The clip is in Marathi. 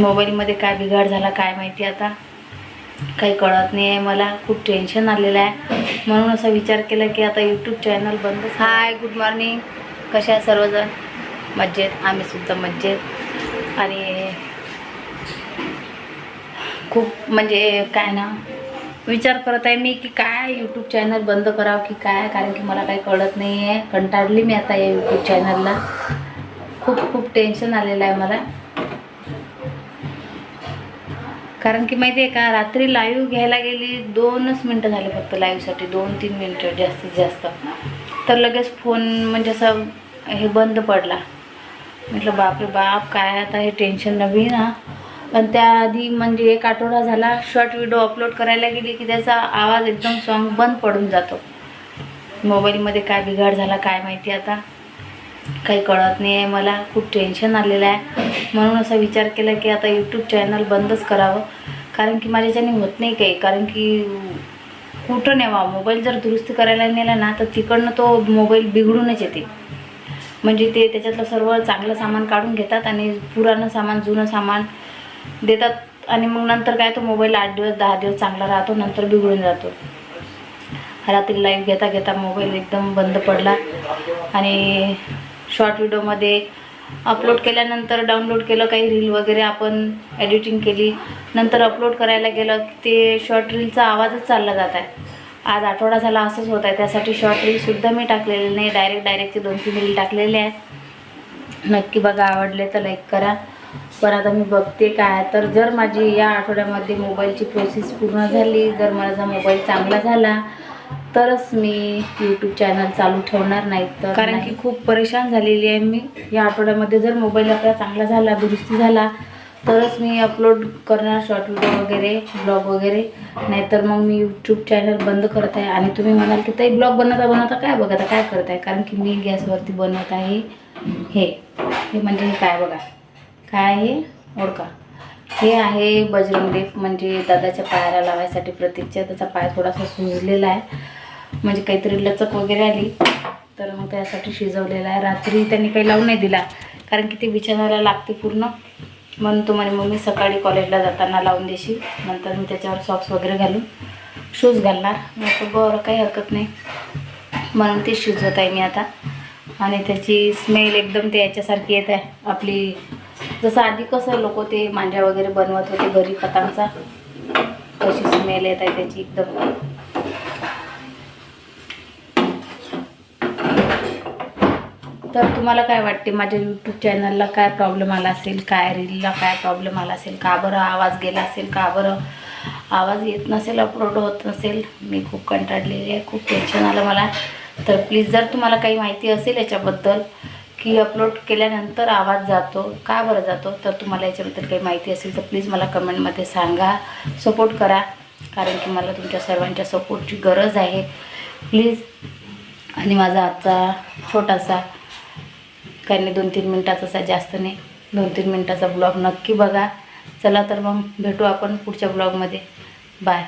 मोबाईलमध्ये काय बिघाड झाला काय माहिती आता? काही कळत नाही आहे मला. खूप टेन्शन आलेलं आहे. म्हणून असा विचार केला की आता यूट्यूब चॅनल बंद हाय गुड मॉर्निंग कशा आहे सर्वजण? मज्जेत आम्ही सुद्धा मज्जेत आणि खूप म्हणजे काय ना विचार करत आहे मी की काय यूट्यूब चॅनल बंद करावं की काय? कारण की मला काही कळत नाही आहे कंटाळली मी आता या यूट्यूब चॅनलला खूप खूप टेन्शन आलेलं आहे मला. कारण की माहिती आहे का रात्री लाईव्ह घ्यायला गेली दोनच मिनटं झाले फक्त लाईव्हसाठी दोन तीन मिनटं जास्तीत जास्त. तर लगेच फोन म्हणजे असं हे बंद पडला. म्हटलं बापरे बाप काय आता हे टेन्शन नवीन हा. पण त्याआधी म्हणजे एक आठवडा झाला शॉर्ट व्हिडिओ अपलोड करायला गेली की त्याचा आवाज एकदम सॉन्ग बंद पडून जातो. मोबाईलमध्ये काय बिघाड झाला काय माहिती आता. काही कळत नाही आहे मला खूप टेन्शन आलेलं आहे. म्हणून असा विचार केला की आता यूट्यूब चॅनल बंदच करावं. कारण की माझ्याच्याने होत नाही काही. कारण की कुठं नेवा मोबाईल जर दुरुस्ती करायला नेला ना तर तिकडनं तो मोबाईल बिघडूनच येते. म्हणजे ते त्याच्यातलं सर्व चांगलं सामान काढून घेतात आणि पुराणं सामान जुनं सामान देतात. आणि मग नंतर काय? तो मोबाईल आठ दिवस दहा दिवस चांगला राहतो नंतर बिघडून जातो. रात्री लाईव्ह घेता घेता मोबाईल एकदम बंद पडला. आणि शॉर्ट व्हिडिओमध्ये अपलोड केल्यानंतर डाउनलोड केलं काही रील वगैरे आपण एडिटिंग केली. नंतर अपलोड करायला गेलं ते शॉर्ट रीलचा आवाजच चालला जात आहे. आज आठवडा झाला असंच होत आहे. त्यासाठी शॉर्ट रीलसुद्धा मी टाकलेले नाही. डायरेक्ट डायरेक्टचे दोन तीन रील टाकलेले आहेत नक्की बघा आवडले तर लाईक करा. पण आता मी बघते काय तर जर माझी या आठवड्यामध्ये मोबाईलची प्रोसेस पूर्ण झाली जर माझा मोबाईल चांगला झाला तरच मी यूट्यूब चॅनल चालू ठेवणार नाही तर कारण की खूप परेशान झालेली आहे मी. या आठवड्यामध्ये जर मोबाईल आपला चांगला झाला दुरुस्ती झाला तरच मी अपलोड करणार शॉर्ट व्हिडिओ वगैरे ब्लॉग वगैरे. नाहीतर मग मी यूट्यूब चॅनल बंद करत आहे. आणि तुम्ही म्हणाल की ताई ब्लॉग बनवता बनवता काय बघा? काय करत आहे कारण की मी गॅसवरती बनवत आहे हे. हे म्हणजे हे काय बघा? काय आहे? ओळखा हे आहे बजरंग लेप म्हणजे दादाच्या पायाला लावायसाठी प्रतीकच्या. त्याचा पाय थोडासा सुजलेला आहे. म्हणजे काहीतरी लचक वगैरे आली. तर मग त्यासाठी शिजवलेला आहे. रात्री त्यांनी काही लावून नाही दिला. कारण की ते बिछाण्याला लागते पूर्ण. म्हणून तो म्हणे मम्मी सकाळी कॉलेजला जाताना लावून देशील. नंतर मी त्याच्यावर सॉक्स वगैरे घालून शूज घालणार. मग बरं काही हरकत नाही. म्हणून ते शिजवत आहे मी आता. आणि त्याची स्मेल एकदम ते याच्यासारखी येत आहे. आपली जसं आधी कसं लोक ते मांजा वगैरे बनवत होते घरी पतंगचा कशी स्मेल येत आहे त्याची एकदम. तर तुम्हाला काय वाटते? माझ्या यूट्यूब चॅनलला काय प्रॉब्लेम आला असेल? काय रीलला काय प्रॉब्लेम आला असेल? का बरं आवाज गेला असेल? का बरं आवाज येत नसेल अपलोड होत नसेल? मी खूप कंटाळलेली आहे खूप टेन्शन आलं मला. तर प्लीज जर तुम्हाला काही माहिती असेल याच्याबद्दल की अपलोड केल्यानंतर आवाज जातो का बरं जातो? तर तुम्हाला याच्याबद्दल काही माहिती असेल तर प्लीज मला कमेंटमध्ये सांगा. सपोर्ट करा कारण की मला तुमच्या सर्वांच्या सपोर्टची गरज आहे. प्लीज आणि माझा आजचा छोटासा काही नाही दोन तीन मिनटाचा असा जास्त नाही दोन तीन मिनटाचा ब्लॉग नक्की बघा. चला तर मग भेटू आपण पुढच्या ब्लॉगमध्ये बाय